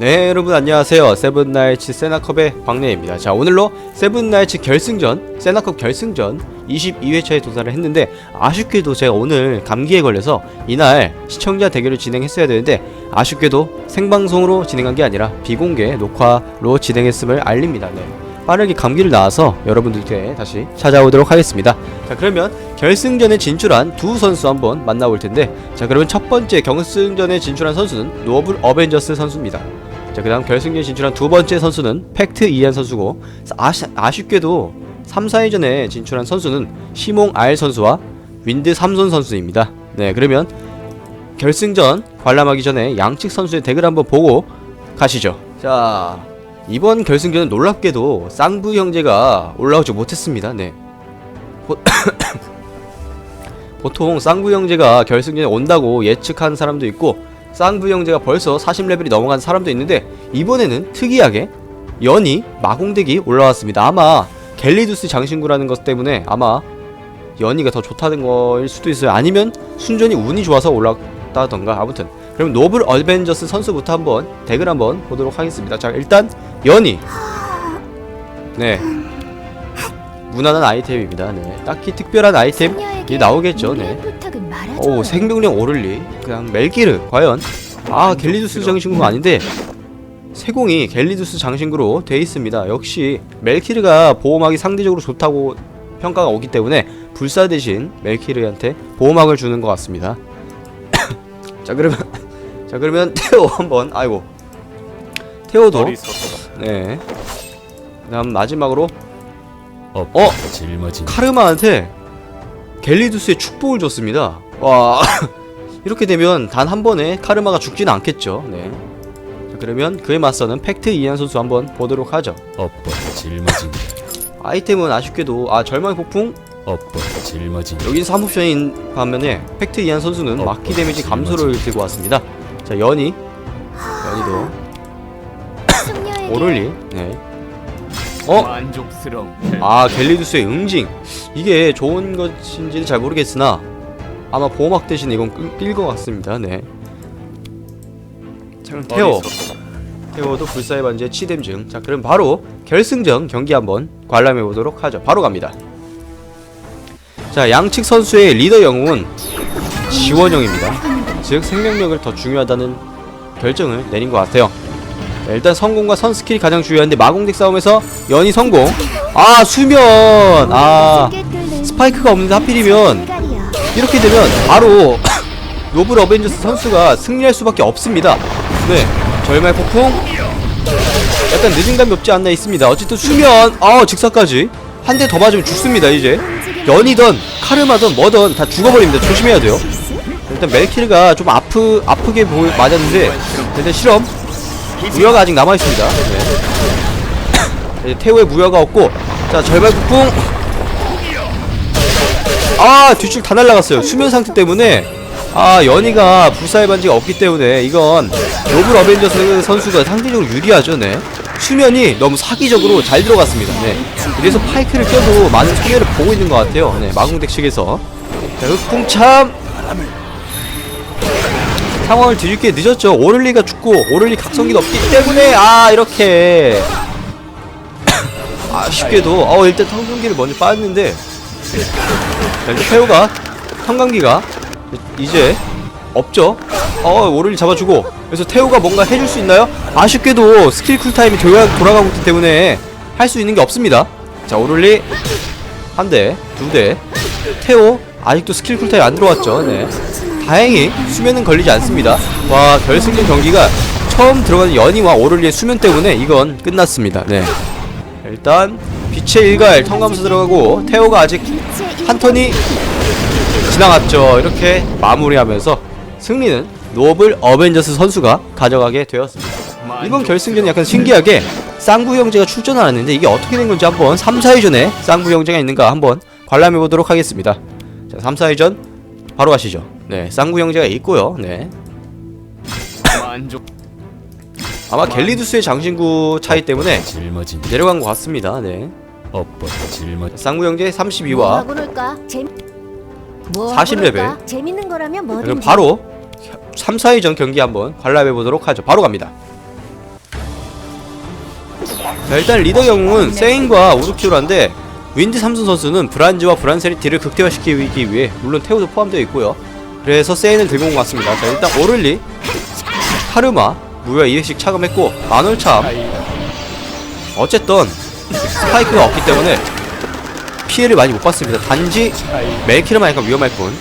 네 여러분 안녕하세요. 세븐나이츠 세나컵의 박래입니다. 자 오늘로 세븐나이츠 결승전 세나컵 결승전 22회차에 도달을 했는데 아쉽게도 제가 오늘 감기에 걸려서 이날 시청자 대결을 진행했어야 되는데 아쉽게도 생방송으로 진행한 게 아니라 비공개 녹화로 진행했음을 알립니다. 네. 빠르게 감기를 나와서 여러분들께 다시 찾아오도록 하겠습니다. 자 그러면 결승전에 진출한 두 선수 한번 만나볼 텐데 자 그러면 첫 번째 결승전에 진출한 선수는 노블 어벤져스 선수입니다 자, 그 다음 결승전에 진출한 두 번째 선수는 팩트 이한 선수고, 아시, 아쉽게도 3, 4회전에 진출한 선수는 시몽 알 선수와 윈드 삼손 선수입니다. 네, 그러면 결승전 관람하기 전에 양측 선수의 덱을 한번 보고 가시죠. 자, 이번 결승전은 놀랍게도 쌍부 형제가 올라오지 못했습니다. 네. 보, 보통 쌍부 형제가 결승전에 온다고 예측한 사람도 있고 쌍부 형제가 벌써 40레벨이 넘어간 사람도 있는데 이번에는 특이하게 연이 마공덱이 올라왔습니다. 아마 갤리두스 장신구라는 것 때문에 아마 연이가 더 좋다는 거일 수도 있어요. 아니면 순전히 운이 좋아서 올랐다던가 아무튼 그럼 노블 어벤져스 선수부터 한번 덱을 한번 보도록 하겠습니다. 자 일단 연이 네 무난한 아이템입니다. 네 딱히 특별한 아이템이 나오겠죠. 네. 오 생명력 오를리. 그냥 멜기르 과연? 아 갤리두스 장신구가 아닌데 세공이 갤리두스 장신구로 돼 있습니다. 역시 멜키르가 보호막이 상대적으로 좋다고 평가가 오기 때문에 불사 대신 멜키르한테 보호막을 주는 것 같습니다. 자 그러면 자 그러면 테오 한번 아이고. 테오도. 네. 그다음 마지막으로. 어? 카르마한테 갤리두스의 축복을 줬습니다. 와 이렇게 되면 단 한 번에 카르마가 죽지는 않겠죠. 네. 자, 그러면 그에 맞서는 팩트 이한 선수 한번 보도록 하죠. 엎어 짊어진 아이템은 아쉽게도 아 절망의 폭풍 엎어 짊어진 여긴 3옵션인 반면에 팩트 이한 선수는 어, 막기 어, 데미지 감소를 들고 왔습니다. 자 연이 연이도 오를리 네. 어? 만족스러운 아 갤리두스의 응징 이게 좋은 것인지는 잘 모르겠으나 아마 보호막 대신 이건 낄 것 같습니다. 네. 자, 그럼 테오 테오도 불사의 반지의 치댐증 자 그럼 바로 결승전 경기 한번 관람해 보도록 하죠. 바로 갑니다. 자 양측 선수의 리더 영웅은 지원형입니다. 즉 생명력을 더 중요하다는 결정을 내린 것 같아요. 자, 일단 성공과 선 스킬이 가장 중요한데 마공덱 싸움에서 연이 성공. 아 수면! 아 스파이크가 없는데 하필이면 이렇게 되면 바로 노블 어벤져스 선수가 승리할 수밖에 없습니다. 네 절말 폭풍? 약간 늦은 감이 없지 않나 있습니다. 어쨌든 수면 아 직사까지. 한 대 더 맞으면 죽습니다 이제. 연이든 카르마든 뭐든 다 죽어버립니다. 조심해야 돼요. 일단 멜키르가 좀 아프 아프게 보, 맞았는데 일단 실험. 무효가 아직 남아 있습니다. 네. 태우의 무효가 없고 자 절발 폭풍 아 뒷줄 다 날라갔어요. 수면 상태 때문에 아 연이가 불사의 반지가 없기 때문에 이건 로블 어벤져스 선수가 상대적으로 유리하죠. 네. 수면이 너무 사기적으로 잘 들어갔습니다. 네. 그래서 파이크를 껴도 많은 손해를 보고 있는 것 같아요. 네, 마공덱 측에서. 자, 흑풍참 상황을 뒤집게 늦었죠. 오를리가 죽고 오를리 각성기도 없기 때문에 아 이렇게 아쉽게도 어 일단 성공기를 먼저 빠졌는데 자 이제 페오가 성광기가 이제 없죠. 어 오를리 잡아주고 그래서 태우가 뭔가 해줄 수 있나요? 아쉽게도 스킬 쿨타임이 돌아, 돌아가고 있기 때문에 할 수 있는 게 없습니다. 자 오를리 한 대, 두 대, 태오 아직도 스킬 쿨타임 안 들어왔죠. 네. 다행히 수면은 걸리지 않습니다. 와 결승전 경기가 처음 들어가는 연이와 오를리의 수면 때문에 이건 끝났습니다. 네. 일단 빛의 일갈 통감수 들어가고 태오가 아직 한 턴이 지나갔죠. 이렇게 마무리하면서 승리는 노블 어벤져스 선수가 가져가게 되었습니다. 이번 결승전은 약간 신기하게 쌍부 형제가 출전을 하는데 이게 어떻게 된 건지 한번 3, 4회전에 쌍부 형제가 있는가 한번 관람해 보도록 하겠습니다. 자, 3, 4회전 바로 가시죠. 네, 쌍구 형제가 있고요. 네. 만족 아마 갤리두스의 장신구 차이 때문에 내려간 것 같습니다. 네. 엎어 짊어진 쌍구 형제 32와 뭐하고 놀까? 재... 뭐40 레벨. 놀까? 재밌는 거라면 그럼 뭐든지. 바로 3, 4회전 경기 한번 관람해 보도록 하죠. 바로 갑니다. 자, 일단 리더 영웅은 세인과 우르키우라인데 윈디 삼순 선수는 브란즈와 브란세리티를 극대화시키기 위해 물론 태우도 포함되어 있고요. 그래서 세인을 들고 온 것 같습니다. 자 일단 오를리, 카르마, 무효 2회씩 차감했고 만월참 어쨌든 스파이크가 없기 때문에 피해를 많이 못 받습니다. 단지 멜키르만 약간 위험할 뿐.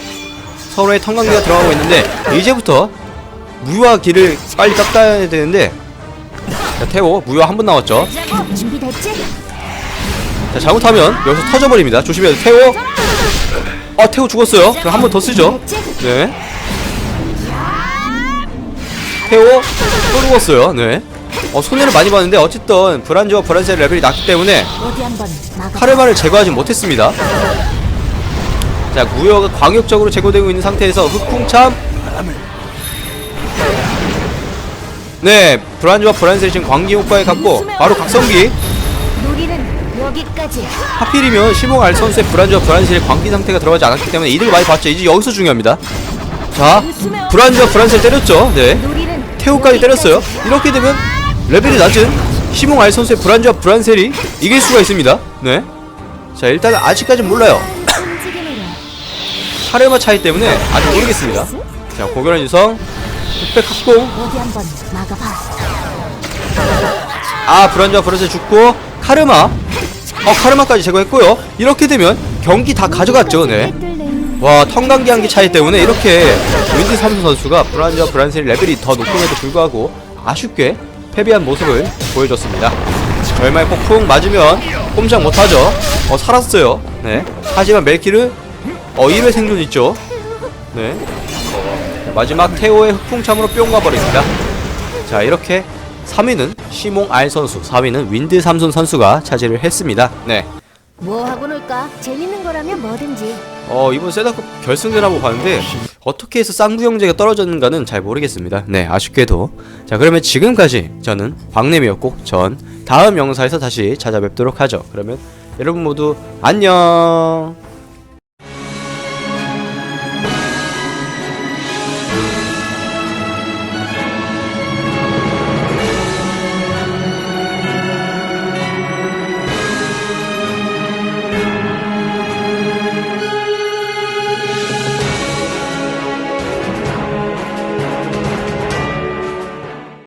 서로의 턴관계가 들어가고 있는데 이제부터 무효화 길을 빨리 닦아야 되는데 자 태호 무효화 한번 나왔죠. 자 잘못하면 여기서 터져버립니다. 조심해야 돼. 태호! 아 태호 죽었어요. 그럼 한 번 더 쓰죠? 네. 태호! 또 죽었어요. 네 어, 손해를 많이 봤는데 어쨌든 브란즈와 브란셀 레벨이 낮기 때문에. 카르마를 제거하지 못했습니다 자 무효가 광역적으로 제거되고 있는 상태에서 흑풍참 네 브란즈와 브란셀이 지금 광기 효과에 갖고 바로 각성기. 하필이면 시몽 알 선수의 브란즈와 브란셀의 광기 상태가 들어가지 않았기 때문에 이득을 많이 봤죠. 이제 여기서 중요합니다. 자, 브란즈와 브란셀 때렸죠. 네. 태우까지. 때렸어요. 이렇게 되면 레벨이 낮은 시몽 알 선수의 브란즈와 브란셀이 이길 수가 있습니다. 네. 자, 일단 아직까진 몰라요. 카르마 차이 때문에 아직 모르겠습니다. 자, 고결한 유성, 흑백 합공. 아 브란즈와 브란셀 죽고 카르마, 어 카르마까지 제거했고요. 이렇게 되면 경기 다 가져갔죠. 네. 와 턴간기 한기 차이 때문에 이렇게 윈디 삼수 선수가 브란즈와 브란셀 레벨이 더 높음에도 불구하고 아쉽게 패배한 모습을 보여줬습니다. 절마의 폭풍 맞으면 꼼짝 못하죠. 어 살았어요. 네. 하지만 멜키르 어 1회 생존 있죠. 네. 마지막 태오의 흑풍참으로 뿅 가버립니다. 자 이렇게 3위는 시몽 알 선수, 4위는 윈드 삼순 선수가 차지를 했습니다. 네. 뭐 하고 놀까? 재밌는 거라면 뭐든지. 어 이번 세다컵 결승전 한번 봤는데 어떻게 해서 쌍부 형제가 떨어졌는가는 잘 모르겠습니다. 네 아쉽게도 자 그러면 지금까지 저는 광림이었고 전 다음 영상에서 다시 찾아뵙도록 하죠. 그러면 여러분 모두 안녕.